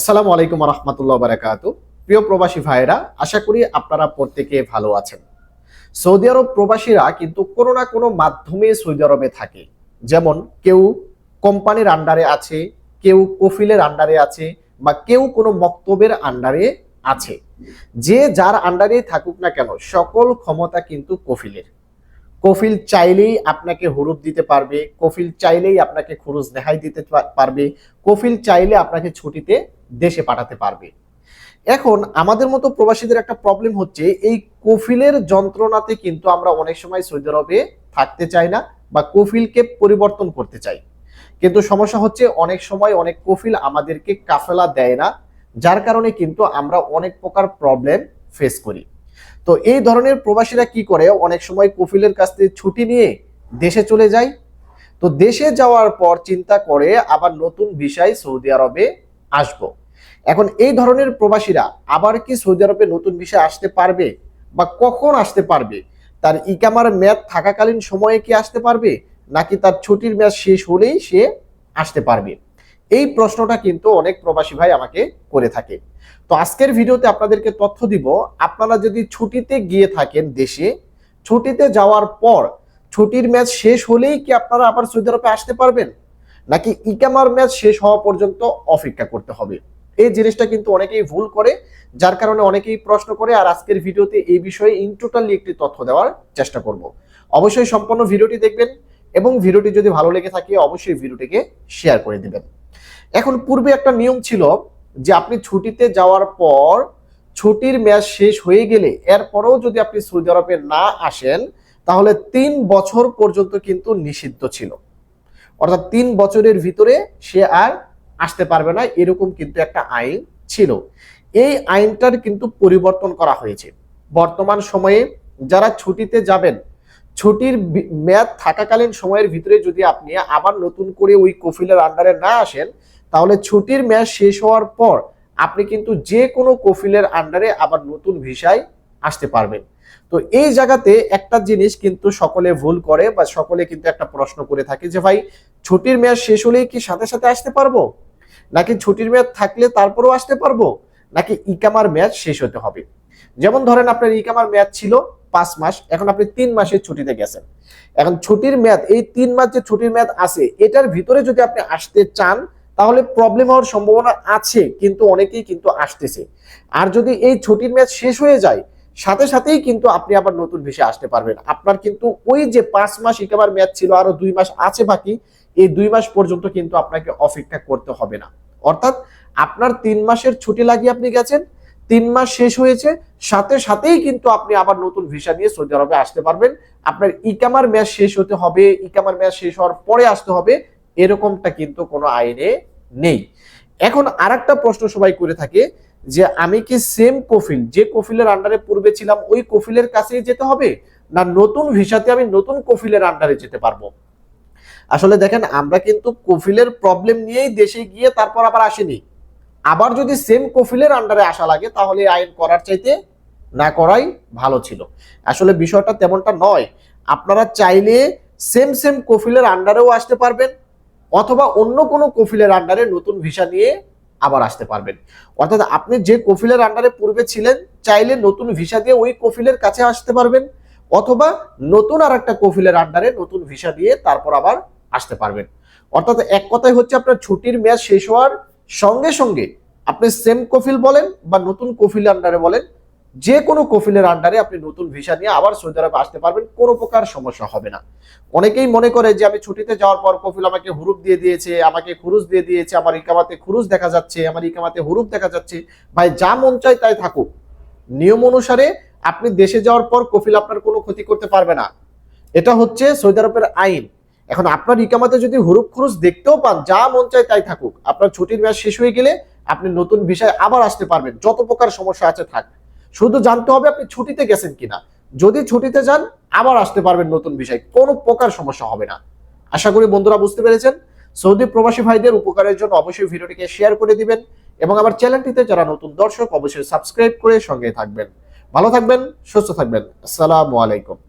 আসসালামু আলাইকুম রহমতুল্লাহ বারাকাতু প্রিয় প্রবাসী ভাইরা আশা করি আপনারা প্রত্যেকে ভালো আছেন। সৌদি আরব প্রবাসীরা কিন্তু কোনো না কোনো মাধ্যমে সৌদি আরবে থাকে। যেমন কেউ কোম্পানির আন্ডারে আছে, কেউ কফিলের আন্ডারে আছে বা কেউ কোনো মক্তবের আন্ডারে আছে। যে যার আন্ডারে থাকুক না কেন, সকল ক্ষমতা কিন্তু কফিলের। কফিল চাইলেই আপনাকে হুরুপ দিতে পারবে, কফিল চাইলেই আপনাকে খরচ নেহাই দিতে পারবে, কফিল চাইলে আপনাকে ছুটিতে দেশে পাঠাতে পারবে। এখন আমাদের মতো প্রবাসীদের একটা প্রবলেম হচ্ছে, এই কফিলের যন্ত্রণাতে কিন্তু আমরা অনেক সময় সৌদি আরবে থাকতে চাই না বা কফিলকে পরিবর্তন করতে চাই। কিন্তু সমস্যা হচ্ছে অনেক সময় অনেক কফিল আমাদেরকে কাফেলা দেয় না, যার কারণে কিন্তু আমরা অনেক প্রকার প্রবলেম ফেস করি। তো এই ধরনের প্রবাসীরা কি করে? অনেক সময় কফিলের কাছ থেকে ছুটি নিয়ে দেশে চলে যায়। তো দেশে যাওয়ার পর চিন্তা করে আবার নতুন ভিসায় সৌদি আরবে আসব। এখন এই ধরনের প্রবাসীরা আবার কি সৌদি আরবে নতুন ভিসায় আসতে পারবে বা কখন আসতে পারবে? তার ইকামার মেয়াদ থাকাকালীন সময়ে কি আসতে পারবে? নাকি তার ছুটির মেয়াদ শেষ হলেই সে আসতে পারবে? এই প্রশ্নটা কিন্তু অনেক প্রবাসী ভাই আমাকে করে থাকে। তো আজকের ভিডিওতে আপনাদেরকে তথ্য দিব, আপনারা যদি ছুটিতে গিয়ে থাকেন দেশে, ছুটিতে যাওয়ার পর ছুটির ম্যাচ শেষ হলেই কি আপনারা আবার সৌদি আরবে আসতে পারবেন? নাকি ইকামার ম্যাচ শেষ হওয়া পর্যন্ত অপেক্ষা করতে হবে? এই জিনিসটা কিন্তু অনেকেই ভুল করে, যার কারণে অনেকেই প্রশ্ন করে, আর আজকের ভিডিওতে এই বিষয়ে ইন টোটালি একটি তথ্য দেওয়ার চেষ্টা করব। অবশ্যই সম্পূর্ণ ভিডিওটি দেখবেন এবং ভিডিওটি যদি ভালো লেগে থাকে, অবশ্যই ভিডিওটিকে শেয়ার করে দিবেন। এখন পূর্বে একটা নিয়ম ছিল যে আপনি ছুটিতে যাওয়ার পর, ছুটির ম্যাচ শেষ হয়ে গেলে এরপরেও যদি আপনি সৌদি আরবে না আসেন, তাহলে তিন বছর পর্যন্ত কিন্তু নিষিদ্ধ ছিল। অর্থাৎ তিন বছরের ভিতরে সে আর আসতে পারবে না, এরকম কিন্তু একটা আইন ছিল। এই আইনটার কিন্তু পরিবর্তন করা হয়েছে। বর্তমান সময়ে যারা ছুটিতে যাবেন, ছুটির মেয়াদ থাকাকালীন সময়ের ভিতরে যদি আপনি আবার নতুন করে ওই কফিলের আন্ডারে না আসেন, তাহলে ছুটির মেয়াদ শেষ হওয়ার পর আপনি কিন্তু যে কোনো কফিলের আন্ডারে আবার নতুন ভিসায় আসতে পারবেন। তো এই জায়গাতে একটা জিনিস কিন্তু সকলে ভুল করে বা সকলে কিন্তু একটা প্রশ্ন করে থাকে যে, ভাই, ছুটির মেয়াদ শেষ হলেই কি সাথে সাথে আসতে পারব? নাকি ছুটির মেয়াদ থাকলে তারপরেও আসতে পারব? নাকি ইকামার মেয়াদ শেষ হতে হবে? যেমন ধরেন আপনার ইকামার মেয়াদ ছিল পাঁচ মাস, এখন আপনি তিন মাসের ছুটিতে গেছেন। এখন ছুটির মেয়াদ, এই তিন মাস যে ছুটির মেয়াদ আছে, এটার ভিতরে যদি আপনি আসতে চান, তাহলে প্রবলেম হওয়ার সম্ভাবনা আছে, কিন্তু অনেকেই কিন্তু আসতেছে। আর যদি এই ছুটির মেয়াদ শেষ হয়ে যায় সাথে সাথেই কিন্তু আপনি আবার নতুন ভিসা আসতে পারবেন। আপনার কিন্তু ওই যে পাঁচ মাস ইকামার মেয়াদ ছিল, আরও দুই মাস আছে বাকি, এই দুই মাস পর্যন্ত কিন্তু আপনাকে অপেক্ষা করতে হবে না। অর্থাৎ আপনার তিন মাসের ছুটি লাগিয়ে আপনি গেছেন, তিন মাস শেষ হয়েছে, সাথে সাথেই কিন্তু আপনি আবার নতুন ভিসা নিয়ে সৌদি আরবে আসতে পারবেন। আপনার ইকামার মেয়াদ শেষ হতে হবে, ইকামার মেয়াদ শেষ হওয়ার পরে আসতে হবে, এরকমটা কিন্তু কোনো আইনে নেই। এখন আরেকটা প্রশ্ন সবাই করে থাকে যে আমি কি সেম কফিল? যে কফিলের আন্ডারে পূর্বে ছিলাম, ওই কফিলের কাছেই যেতে হবে? না নতুন ভিসাতে আমি নতুন কফিলের আন্ডারে যেতে পারব? আসলে দেখেন, আমরা কিন্তু কফিলের প্রবলেম নিয়েই দেশে গিয়ে তারপর আবার আসিনি। আবার যদি সেম কফিলের আন্ডারে আসা লাগে, তাহলে আইন করার চাইতে না করাই ভালো ছিল। আসলে বিষয়টা তেমনটা নয়। আপনারা চাইলে সেম সেম কফিলের আন্ডারেও আসতে পারবেন, অথবা অন্য কোনো কফিলের আন্ডারে নতুন ভিসা নিয়ে আবার আসতে পারবেন। অর্থাৎ আপনি যে কফিলের আন্ডারে পূর্বে ছিলেন, চাইলে নতুন ভিসা দিয়ে ওই কফিলের কাছে আসতে পারবেন, অথবা নতুন আর একটা কফিলের আন্ডারে নতুন ভিসা দিয়ে তারপর আবার আসতে পারবেন। অর্থাৎ এক কথাই হচ্ছে আপনার ছুটির মেয়াদ শেষ হওয়ার সঙ্গে সঙ্গে আপনি সেম কফিল বলেন বা নতুন কফিল আন্ডারে বলেন যে কোনো কফিলের আন্ডারে আপনি নতুন ভিসা নিয়ে আবার সৌদি আরবে আসতে পারবেন, কোনো প্রকার সমস্যা হবে না। অনেকেই মনে করে যে আমি ছুটিতে যাওয়ার পর কফিল আমাকে হুরুপ দিয়ে দিয়েছে, আমাকে খুরুজ দিয়ে দিয়েছে, আমার ইকামাতে খুরুজ দেখা যাচ্ছে, আমার ইকামাতে হুরুপ দেখা যাচ্ছে। ভাই, যা মন চায় তাই থাকুক। নিয়ম অনুসারে আপনি দেশে যাওয়ার পর কফিল আপনার কোনো ক্ষতি করতে পারবে না। এটা হচ্ছে সৌদি আরবের আইন। এখন আপনার ইকামাতে যদি হুরুপ খুরুজ দেখতেও পান, যা মন চায় তাই থাকুক। আপনার ছুটির মেয়াদ শেষ হয়ে গেলে আপনি নতুন বিষয় আবার আসতে পারবেন। যত প্রকার সমস্যা আছে থাক। শুধু জানতে হবে আপনি ছুটিতে গেছেন কিনা। যদি ছুটিতে যান, আবার আসতে পারবেন নতুন বিষয়। কোনো প্রকার সমস্যা হবে না। আশা করি বন্ধুরা বুঝতে পেরেছেন। সৌদি প্রবাসী ভাইদের উপকারের জন্য অবশ্যই ভিডিওটিকে শেয়ার করে দিবেন এবং আমার চ্যানেলটিতে যারা নতুন দর্শক, অবশ্যই সাবস্ক্রাইব করে সঙ্গে থাকবেন। ভালো থাকবেন, সুস্থ থাকবেন। আসসালামু আলাইকুম।